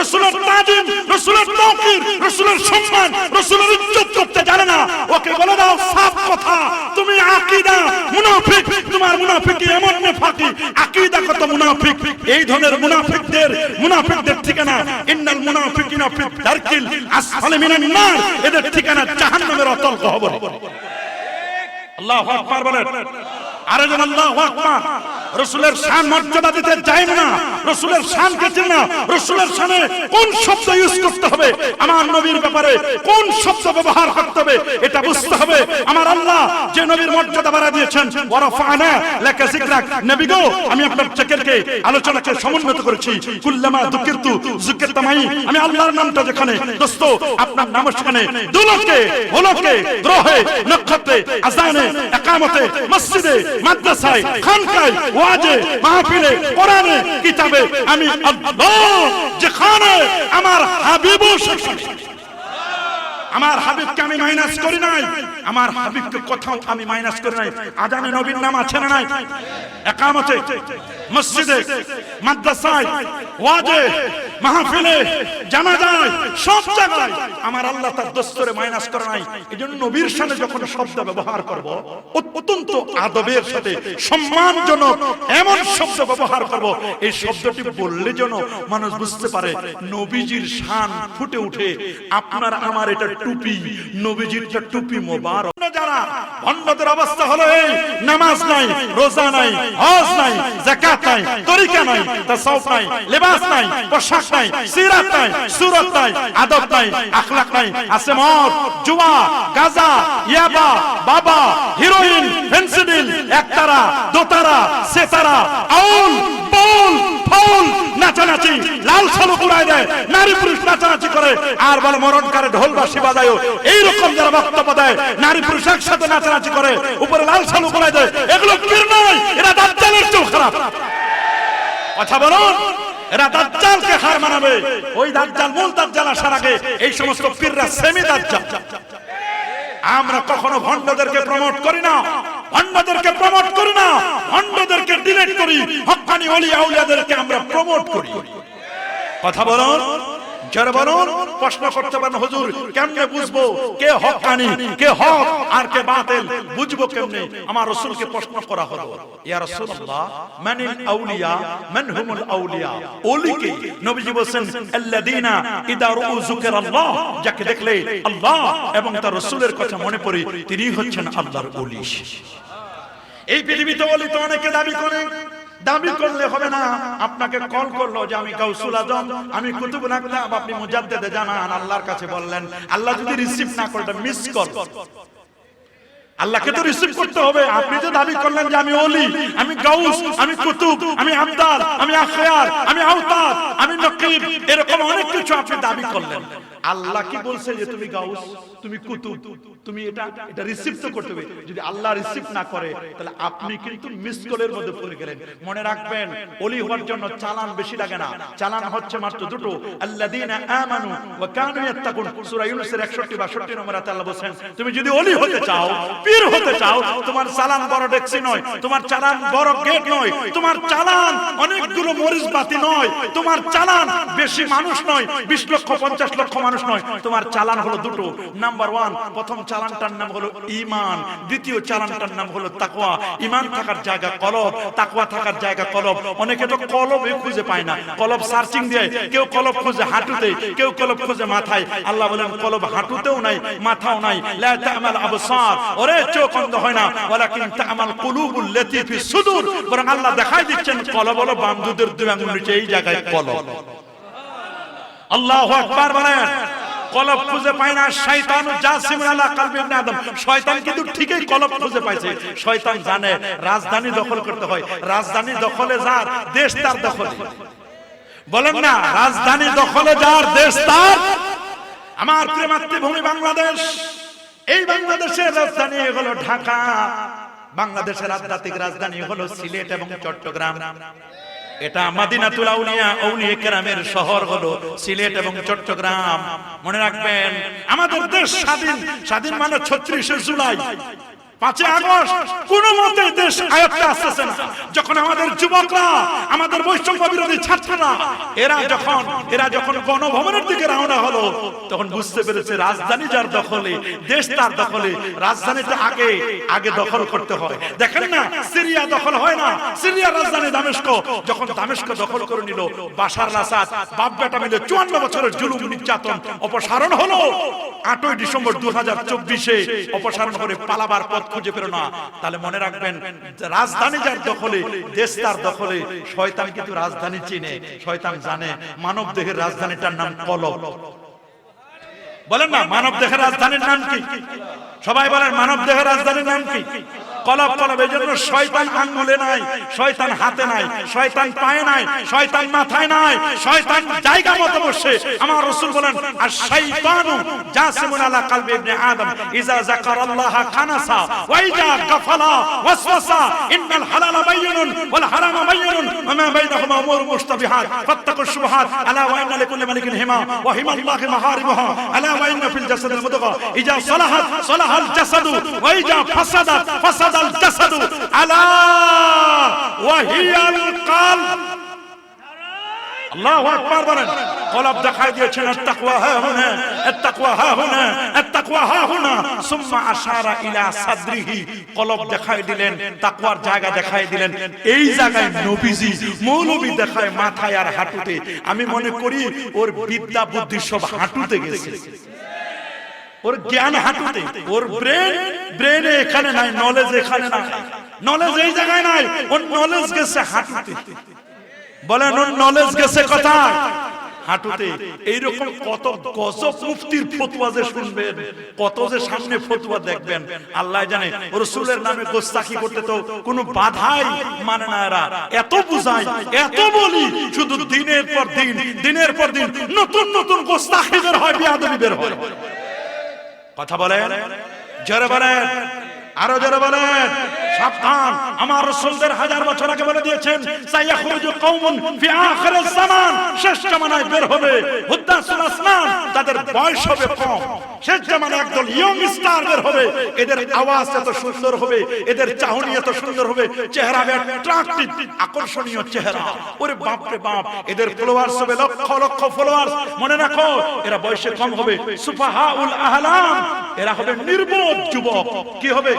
রসুলের তাজিম, রসুলের তৌকির রসুলের সম্মান, রসুলের ইজ্জত করতে জানে না। ওকে বলে দাও, সাফ কথা। তুমি আকীদা, মুনাফিক। তোমার মুনাফিকি এমন নেফাকি। আকীদা কত মুনাফিক? এই ধরনের মুনাফিকদের মুনাফিকদের ঠিকানা ইন্নাল মুনাফিকিনা ফি দারকিল আসফালি মিনান নার। এদের ঠিকানা জাহান্নামের অতল গহ্বরে আল্লাহু আকবার বলেন। আরে জন আল্লাহু আকবার। রসুলের শান মর্যাদা দিতে চাই না। রসুলের শান কে না। রসুলের শানে কোন শব্দ ইউজ করতে হবে? আমার নবীর ব্যাপারে কোন শব্দ ব্যবহার করতে হবে? এটা বুঝতে হবে। আমার আল্লাহ যে নবীর মর্যাদা বাড়া দিয়েছেন, ওয়ারাফানা লাকা যিকরাক নবী গো, আমি আপনার চেকেরকে আলোচনাকে সমন্বিত করেছি। কুল্লামা দুকিরতু যিকরতামাই আমি আল্লাহর নামটা যেখানে, দোস্ত, আপনার নাম সেখানে। দুলকে, হলকে গ্রহে নক্ষত্রে, আজানে, একামতে, মসজিদে, মাদ্রাসায়, খানকায় ওয়াজে মাহফিলে কোরআনে কিতাবে আমি আল্লাহ যেখানে আমার হাবিব আমার হাবিবকে আমি মাইনাস করি নাই আমার হাবিবকে কোথাও আমি মাইনাস করি নাই। আজানে নবীর নাম আছে না নাই? একামতে মসজিদে, মাদ্রাসায়, ওয়াজে, মাহফিলে, জানাজায়, সব জায়গায়। আমার আল্লাহ তার দস্তরে মাইনাস করে নাই। এজন্য নবীর সাথে যখন শব্দ ব্যবহার করব, অত্যন্ত আদবের সাথে, সম্মানজনক এমন শব্দ ব্যবহার করব। এই শব্দটি বললে যেন মানুষ বুঝতে পারে, নবীজির শান ফুটে উঠে, আপনার আমার এটা টুপি নবীজিরটা টুপি মোবারক। যারা ভণ্ডদের অবস্থা হলো এই, নামাজ নাই, রোজা নাই, হজ নাই, যাকাত নাই, তরিকা নাই, তাসাউফ নাই, লেবাস নাই, পোশাক নাই, সিরাত নাই, সুরত নাই, আদব নাই, আখলাক নাই, আছে মদ, জুয়া, গাজা, ইয়াবা, বাবা, হিরোইন, ফেন্সিডিল, একতারা, দোতারা, সেতারা আউল বাউল, ফাউল, নাচানাচি লাল সালু পুরাই দেয়, নারী পুরুষ নাচানাচি করে, আর বলে মরণ করে ঢোল বাসি বাজায় এইরকম যারা বক্তব্য দেয়, নারী পুরুষ একসাথে নাচানাচি করে, উপরে লাল সালু পুরাই দেয়, এগুলো পীর নয়, এরা দাজ্জালের চেয়েও খারাপ। কথা বলুন, এরা দাজ্জালকে হার মানাবে। ওই দাজ্জাল মূল দাজ্জাল আসার আগে এই সমস্ত পীররা সেমি দাজ্জাল আমরা কখনো ভণ্ডদেরকে প্রমোট করি না, ভণ্ডদেরকে প্রমোট করি না, ভণ্ডদেরকে ডিলেট করি হক্কানি অলি আউলিয়াদেরকে আমরা প্রমোট করি। কথা বলুন প্রশ্ন করতে পারেন, হুজুর, কেমনে বুঝব? কে হকানি, কে হক, আর কে বাতিল? বুঝব কেমনে? আমার রাসূলকে প্রশ্ন করা হলো। ইয়া রাসূলুল্লাহ আউলিয়া মান হুমুল আউলিয়া নবীজি বলেন আল্লাযিনা ইদা রুউ যাকে দেখলে আল্লাহ এবং তার রাসূলের কথা মনে পড়ে তিনি হচ্ছেন আল্লাহর ওলি। এই পৃথিবীতে ওলি তো অনেকে দাবি করে। দাবি করলে হবে না। আপনাকে কল করল যে আমি গাউসুল আজম, আমি কুতুবুল আকতাব আপনি মুজাদ্দেদে জানান, আল্লাহর কাছে বললেন, আল্লাহ যদি রিসিভ না করে মিস কল আল্লাহকে তো রিসিভ করতে হবে। আপনি যে দাবি করলেন যে আমি ওলি, আমি গাউস, আমি কুতুব, আমি আবদাল আমি আখিয়ার, আমি আওতার, আমি নকিব, এরকম অনেক কিছু আপনি দাবি করলেন। আল্লাহ কি বলছে যে তুমি গাউস তুমি কুতুব তুমি এটা এটা রিসিভ তো করতে হবে। যদি আল্লাহ রিসিভ না করে তাহলে আপনি কিন্তু মিস কলের মধ্যে পড়ে গেলেন। মনে রাখবেন ওলি হওয়ার জন্য চালান বেশি লাগে না। চালান হচ্ছে মাত্র দুটো। আল্লাযীনা আমানু ওয়া কানু ইয়াত্তাকুন। সূরা ইউনূসের 61 62 নম্বর আয়াতে আল্লাহ বলেন তুমি যদি ওলি হতে চাও পীর হতে চাও তোমার চালান বড় ডেক্সি নয় তোমার চালান বড় গেট নয় তোমার চালান অনেকগুলো মরিচ বাতি নয় তোমার চালান বেশি মানুষ নয় 20 লক্ষ 50 লক্ষ মানুষ নয়, তোমার চালান হলো দুটো। নাম্বার ওয়ান প্রথম চালানটার নাম হলো ঈমান, দ্বিতীয় চালানটার নাম হলো তাকওয়া। ঈমান থাকার জায়গা কলব, তাকওয়া থাকার জায়গা কলব। অনেকে তো কলবে খুঁজে পায় না। কলব সার্চিং দিয়ে, কেউ কলব খুঁজে হাঁটুতে, কেউ কলব খুঁজে মাথায়। আল্লাহ বলেন, কলব হাঁটুতেও নাই, মাথাও নাই। লা আবসার। ওরে, চোখ অন্ধ হয় না। ওয়ালাকিন তা'মাল কুলুবুল লাতী সুদূর। বরং আল্লাহ দেখাই দিচ্ছেন, কলব হলো বামদুদের দুই আঙ্গুল নিচে, এই জায়গায় কলব। আল্লাহু আকবার বলেন খুঁজে পায় না, শয়তান জাসিম আলা আদম। শয়তান কিন্তু ঠিকই খুঁজে পাইছে। শয়তান জানে, রাজধানী দখল করতে হয়। রাজধানী দখলে যার, দেশ তার দখলে। বলেন না, রাজধানী দখলে যার, দেশ তার। আমার প্রিয় মাতৃভূমি বাংলাদেশ। এই বাংলাদেশের রাজধানী হলো ঢাকা। বাংলাদেশের আধ্যাত্মিক রাজধানী হলো সিলেট এবং চট্টগ্রাম। এটা মাদিনাতুল আউলিয়া আউলিয়া কেরামের শহর হলো সিলেট এবং চট্টগ্রাম। মনে রাখবেন, আমাদের দেশ স্বাধীন স্বাধীন মানে ছত্রিশে জুলাই। পাঁচই আগস্ট কোন মতে দেশ আয়ত্তে আসতেছে না। যখন আমাদের যুবকরা আমাদের বৈষম্য বিরোধী ছাত্ররা এরা যখন এরা যখন গণভবনের দিকে রওনা হলো তখন বুঝতে পেরেছে রাজধানী যার দখলে দেশ তার দখলে রাজধানীটা আগে আগে দখল করতে হয়। দেখেন না সিরিয়া দখল হয় না। সিরিয়া রাজধানী দামেস্ক। যখন দামেস্ক দখল করে নিল বাশার আসাদ বাপ বেটা মিলে চুয়ান্ন বছরের জুলুম নির্যাতন অপসারণ হলো। আটই ডিসেম্বর দু হাজার চব্বিশে অপসারণ করে পালাবার পথ খুঁজে পেল না। তাহলে মনে রাখবেন রাজধানী যার দখলে, দেশ তার দখলে, শয়তান কিন্তু রাজধানী চিনে, শয়তান জানে। মানব দেহের রাজধানীটার নাম কলব। বলেন না, মানব দেহের রাজধানীর নাম কি? সবাই বলেন, মানব দেহের রাজধানীর নাম কি? কলব কলব, এই জন্য শয়তান আঙ্গুলে নাই, শয়তান হাতে নাই, শয়তান পায়ে নাই, শয়তান মাথায় নাই, শয়তান জায়গা মতো বসে। আমার রাসূল বলেন, আর শয়তানু জাসিমুন আলা কলবি ইবনে আদম, ইজা যাকারাল্লাহ খানাসা, ওয়া ইজা গাফালা, ওয়াসওয়াসা, ইন্নাল হালালা বাyyিনুন ওয়াল হারামা ওয়া মা বাইনাহুমা উমুর মুশতাবিহাত শুবহাত, আলা ওয়া ইন্না লিকুল্লি মালিকিন হিমা, ওয়া হিমা আল্লাহি মাহারিমুহা আলা ওয়া ইন্না ফিল জাসাদিল মুদগা, ইজা সালাহাত, সালাহাল জাসাদু, ওয়া ইজা ফাসাদাত কলব। আল্লাহু আকবার বলেন কলব দেখাই দিয়েছেন আত্তাকওয়া হা হুনা আত্তাকওয়া হা হুনা আত্তাকওয়া হা হুনা। সুম্মা আশারা ইলা সাদরিহি কলব দেখাই দিলেন, তাকওয়ার জায়গা দেখাই দিলেন। এই জায়গায় মৌলবী দেখায় মাথায় আর হাঁটুতে। আমি মনে করি, ওর বিদ্যা বুদ্ধি সব হাঁটুতে গেছে। ওর জ্ঞান হাঁটুতে, ওর ব্রেন ব্রেনে এখানে নাই নলেজ এখানে নাই। নলেজ এই জায়গায় নাই, ওর নলেজ গেছে হাঁটুতে। বলেন, ওর নলেজ গেছে কোথায়? হাঁটুতে। এইরকম কত গজব মুফতির ফতুয়া যে শুনবেন, কত যে সামনে ফতুয়া দেখবেন। আল্লাহ জানে, রসুলের নামে গোস্তাকি করতে তো কোনো বাধাই মানে না এরা। এত বুঝাই, এত বলি, শুধু দিনের পর দিন, দিনের পর দিন নতুন নতুন গোস্তাকি বের হয়, বিয়াদবি বের হয়। কথা বলেন। জোরে বলেন। আরও জোরে বলেন। সাবধান। আমার রাসূলদের হাজার বছর আগে বলে দিয়েছেন সাইয়াখরুজু কওমুন ফি আখিরিজ জামান। শেষ জামানায় বের হবে হুদ্দাসুল আসনান তাদের বয়স হবে কম। শেষ জামানায় একদল ইয়ং স্টার বের হবে। এদের আওয়াজ এত সুন্দর হবে, এদের চাহনি এত সুন্দর হবে। চেহারা অ্যাট্রাক্টিভ আকর্ষণীয় চেহারা। ওরে বাপ রে বাপ, এদের ফলোয়ার্স হবে লক্ষ লক্ষ ফলোয়ার্স মনে রাখো, এরা বয়সে কম হবে। সুফাহাউল আহলাম, এরা হবে নির্বোধ যুবক। কি হবে?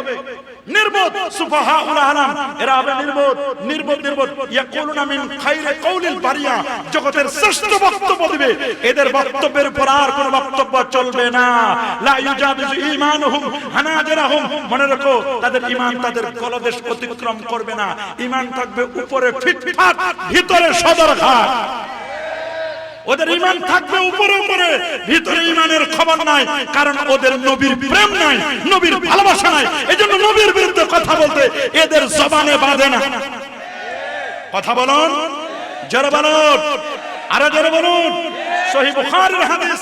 নির্বোধ সুফাহাউল আহলাম, এরা হবে নির্বোধ নির্বোধ নির্বোধ। ইয়াকুলুনা মিন খাইরে কওলিল বারিয়া, জগতের শ্রেষ্ঠ বক্তব্য দিবে। এদের বক্তব্যের উপর আর কোনো বক্তব্য চলবে না। মনে তাদের তাদের গলদেশ অতিক্রম করবে না। থাকবে উপরে ভিতরে ওদের ইমান থাকবে উপরে উপরে, ভিতরে ইমানের খবর নাই, কারণ ওদের নবীর প্রেম নাই, নবীর ভালোবাসা নাই। এজন্য নবীর বিরুদ্ধে কথা বলতে এদের জবানে বাঁধে না। কথা বলুন, জোরে বলুন, আরও জোরে বলুন। বুখারীর হাদিস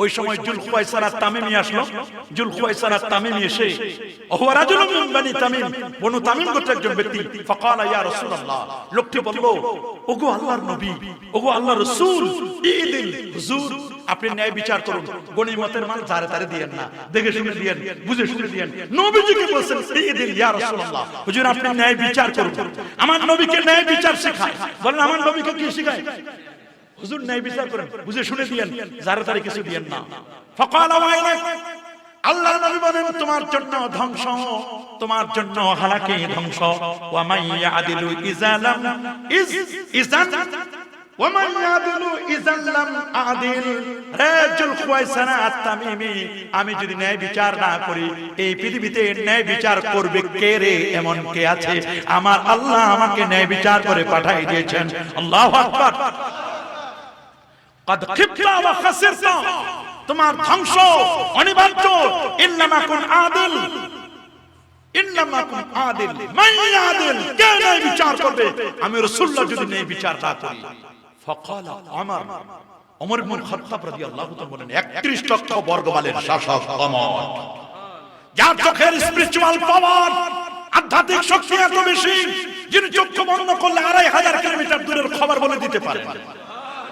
ওই সময় জুল খুয়াইসারা তামিমি আসলো। তামিমি এসে ওহুয়া রাজুলুম তামিম, বনু তামিম গোত্রের একজন ব্যক্তি। ইয়া রাসূলুল্লাহ। লোকটি বলল, ওগো আল্লাহর নবী, ওগো আল্লাহর রাসূল হুজুর, আপনি ন্যায় বিচার করুন। গনিমতের মাল ধারে ধারে দিয়েন না, দেখে শুনে দিয়েন, বুঝে শুনে দিয়েন। নবীজিকে বলছেন ঈদিল ইয়া রাসূলুল্লাহ। হুজুর, আপনি ন্যায় বিচার করুন। আমার নবীকে ন্যায় বিচার শেখায় বলেন আমার নবীকে কি শেখায়? হুজুর ন্যায় বিচার করেন বুঝে শুনে দিয়েন যারা তারা কিছু দিয়েন না ফকালা ওয়াইলাক আল্লাহ নবী বলেন তোমার জন্য ধ্বংস তোমার জন্য হালাকি ধ্বংস ওয়া মাই ইয়াদিলু ইজালাম ইজ ইজান ওয়া মাই ইয়াদিলু ইজাল্লাম আদিল হে জুল খুয়াইসানা আত-তামিমি আমি যদি ন্যায় বিচার না করি এই পৃথিবীতে ন্যায় বিচার করবে কে রে এমন কে আছে আমার আল্লাহ আমাকে ন্যায় বিচার করে পাঠিয়ে দিয়েছেন আল্লাহু আকবার قد خبت وخسرت তোমার ধ্বংস অনিবার্য। ইল্লামা আদিল। ইল্লামা কোন আদিল। মাই আদিল কে বিচার করবে? আমি রাসূলুল্লাহ যদি ন্যায় বিচার না করি। ফাকাল আমার ওমর ইবনে খাত্তাব রাদিয়াল্লাহু তাআলা বলেন 31 লক্ষ শাসক ওমর যার চোখের স্পিরিচুয়াল পাওয়ার আধ্যাত্মিক শক্তি এত বেশি, যিনি চক্ষু বন্ধ করলে আড়াই হাজার কিলোমিটার দূরের খবর বলে দিতে পারে।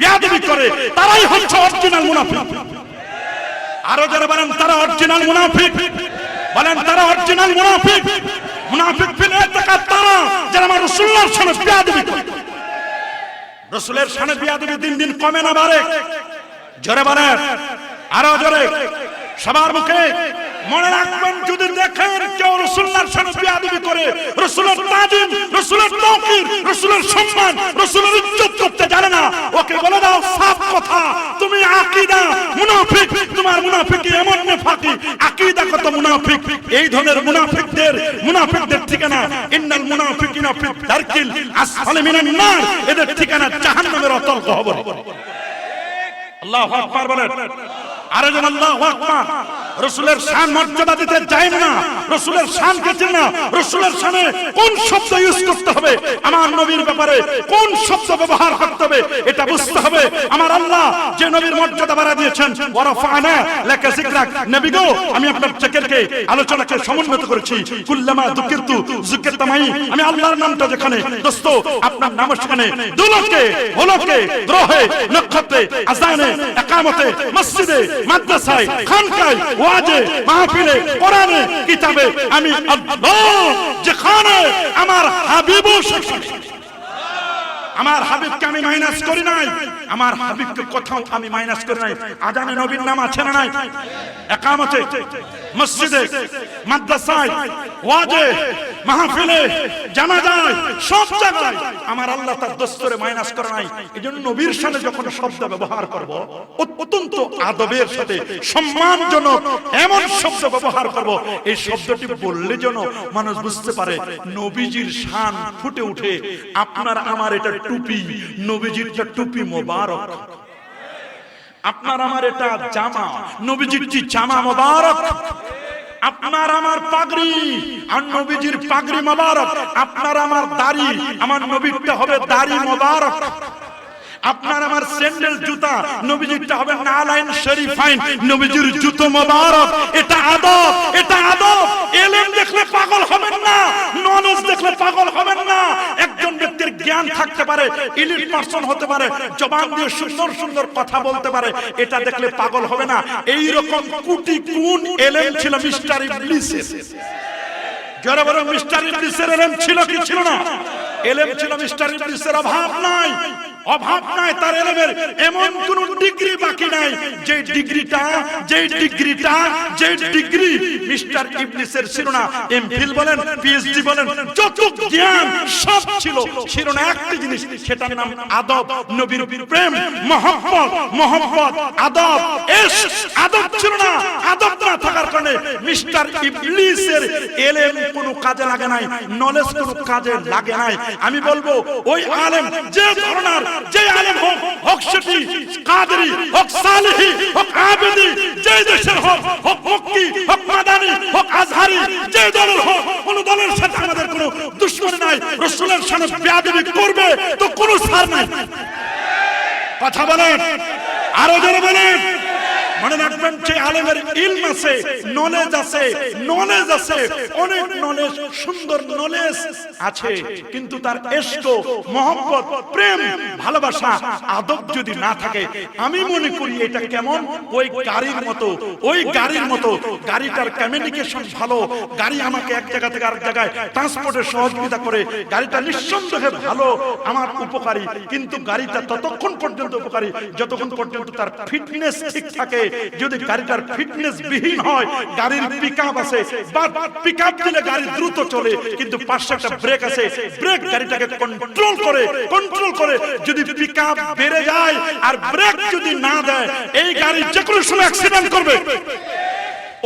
বিয়াদবি করে, তারাই হচ্ছে অরিজিনাল মুনাফিক। আরও যারা বলেন, তারা অরিজিনাল মুনাফিক। বলেন, তারা অরিজিনাল মুনাফিক। মুনাফিক ফিলে টাকা তারা যারা আমার রাসূলুল্লাহর সামনে বিয়াদবি করে। রাসূলের সামনে বিয়াদবি দিন দিন কমে না বাড়ে। জোরে বলেন, আরও জোরে। সবার মুখে মনে রাখবেন, যদি দেখেন কেউ রসুল্লাহর সামনে বিয়াদবি করে, রসুলের তাজিম, রসুলের তৌকির রসুলের সম্মান, রসুলের ইজ্জত করতে জানে না, ওকে বলে দাও, সাফ কথা। তুমি আকীদা মুনাফিক, তোমার মুনাফিকি এমন নেফাকি। আকীদা কত মুনাফিক? এই ধরনের মুনাফিকদের মুনাফিকদের ঠিকানা ইন্নাল মুনাফিকিনা ফি দারকিল আসফালি মিনান নার। এদের ঠিকানা জাহান্নামের অতল গহ্বরে আল্লাহু আকবার বলেন। আরে আল্লাহু আকবার। রসুলের শান মর্যাদা দিতে চাই না। রসুলের শান কে না। রসুলের শানে কোন শব্দ ইউজ করতে হবে? আমার নবীর ব্যাপারে কোন শব্দ ব্যবহার করতে হবে? এটা বুঝতে হবে। আমার আল্লাহ যে নবীর মর্যাদা বাড়া দিয়েছেন, ওয়ারাফানা লাকা যিকরাক নবী গো, আমি আপনার চেকেরকে আলোচনাকে সমুন্নত করেছি। কুল্লামা দুকিরতু যিকরতামাই আমি আল্লাহর নামটা যেখানে, দোস্ত, আপনার নাম সেখানে। দুলকে, হলকে গ্রহে নক্ষত্রে, আজানে, একামতে, মসজিদে মাদ্রাসায় খানকায় ওয়াজে মাহফিলে কোরআনে কিতাবে আমি আল্লাহ যেখানে আমার হাবিব সেখানে আমার হাবিবকে আমি মাইনাস করি নাই। আমার হাবিবকে কোথাও আমি মাইনাস করি নাই। আজানে নবীর নাম আছে না নাই? একামতে, মসজিদে, মাদ্রাসায়, ওয়াজে, মাহফিলে, জানাজায়, সব জায়গায় আমার আল্লাহ তার দস্তরে মাইনাস করে নাই। এজন্য নবীর সাথে যখন শব্দ ব্যবহার করব, অত্যন্ত আদবের সাথে, সম্মানজনক এমন শব্দ ব্যবহার করব। এই শব্দটি বললে যেন মানুষ বুঝতে পারে, নবীজির শান ফুটে উঠে, আপনার আমার এটা টুপি নবীজিরটা টুপি মোবারক। আপনার আমার এটা জামা, নবীজির জি জামা মোবারক? আপনার আমার পাগড়ি আর নবীজির পাগড়ি মোবারক। আপনার আমার দাড়ি, আমার নবীরটা হবে দাড়ি মোবারক। আপনার আমার স্যান্ডেল, জুতা, নবীজিরটা হবে নালাইন শরীফাইন নবীজির জুতো মোবারক। এটা আদব এটা আদব। এলেন দেখলে পাগল হবেন না, নলেজ দেখলে পাগল হবেন না। জ্ঞান থাকতে পারে, ইলিট পার্সন হতে পারে, জবান দিয়ে সুন্দর সুন্দর কথা বলতে পারে, এটা দেখলে পাগল হবে না। এই রকম কুটি কোন এলেম ছিল মিস্টার ইবলিসের। যারা বড় মিস্টার ইবলিসের এলেম ছিল কি ছিল না? এলেম ছিল মিস্টার ইবলিসের অভাব নাই। অভাব নাই তার এলেমের। এমন কোন ডিগ্রি বাকি নাই। যে ডিগ্রিটা যে ডিগ্রিটা যে ডিগ্রি মিস্টার ইবলিসের ছিল না এমফিল বলেন, পিএইচডি বলেন, যত জ্ঞান সব ছিল। ছিল না একটা জিনিস, সেটার নাম আদব। নবীর প্রেম, মহব্বত মহব্বত, আদব। এস, আদব ছিল না। আদব না থাকার কারণে মিস্টার ইবলিসের এলেম কোনো কাজে লাগে নাই, নলেজ কোনো কাজে লাগে নাই। আমি বলব, ওই আলেম যে ধরনের যে আলেম হোক হোক সেটি কাদরি, হোক সালেহি, হোক আবেদি যে দেশের হোক হোক মুক্তি হোক মাদানি, হোক আজহারি যে দলের হোক, কোন দলের সাথে আমাদের কোনো দুশ্মনী নাই, রসুলের সামনে বেয়াদবি করবে তো কোনো সার নাই। কথা বলেন, আরও জোরে বলেন। মনে রাখবেন যে আলেমের ইলম আছে নলেজ আছে নলেজ আছে, অনেক নলেজ সুন্দর নলেজ আছে, কিন্তু তার এস্ক মহব্বত, প্রেম, ভালোবাসা, আদব যদি না থাকে, আমি মনে করি এটা কেমন? ওই গাড়ির মতো, ওই গাড়ির মতো, গাড়িটার কমিউনিকেশন ভালো, গাড়ি আমাকে এক জায়গা থেকে আরেক জায়গায় ট্রান্সপোর্টের সহযোগিতা করে, গাড়িটা নিঃসন্দেহে ভালো, আমার উপকারী, কিন্তু গাড়িটা ততক্ষণ পর্যন্ত উপকারী, যতক্ষণ পর্যন্ত তার ফিটনেস ঠিক থাকে যদি গাড়িটার ফিটনেস বিহীন হয়, গাড়ির পিকআপ আছে পিকআপ দিলে গাড়ি দ্রুত চলে, কিন্তু পাশে একটা ব্রেক আছে ব্রেক গাড়িটাকে কন্ট্রোল করে কন্ট্রোল করে, যদি পিকআপ বেড়ে যায় আর ব্রেক যদি না দেয়, এই গাড়ি যে কোনো সময় অ্যাক্সিডেন্ট করবে।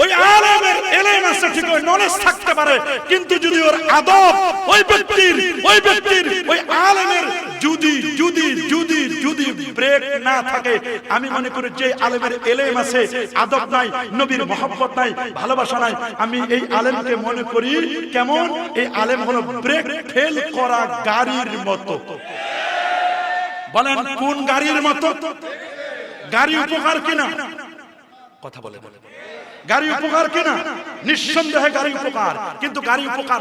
ওই আলেমের এলেম আছে, ঠিক ওই নলেজ থাকতে পারে, কিন্তু যদি ওর আদব, ওই ব্যক্তির ওই ব্যক্তির, ওই আলেমের যদি যদি যদি ব্রেক না থাকে। আমি মনে করি যে আলেমের এলেম আছে, আদব নাই, নবীর মহব্বত নাই, ভালোবাসা নাই। আমি এই আলেমকে মনে করি কেমন? এই আলেম হলো ব্রেক ফেল করা গাড়ির মতো। বলেন, কোন গাড়ির মতো? গাড়ি উপকার কিনা? কথা বলে গাড়ি উপকার কিনা? নিঃসন্দেহে গাড়ি উপকার, কিন্তু গাড়ি উপকার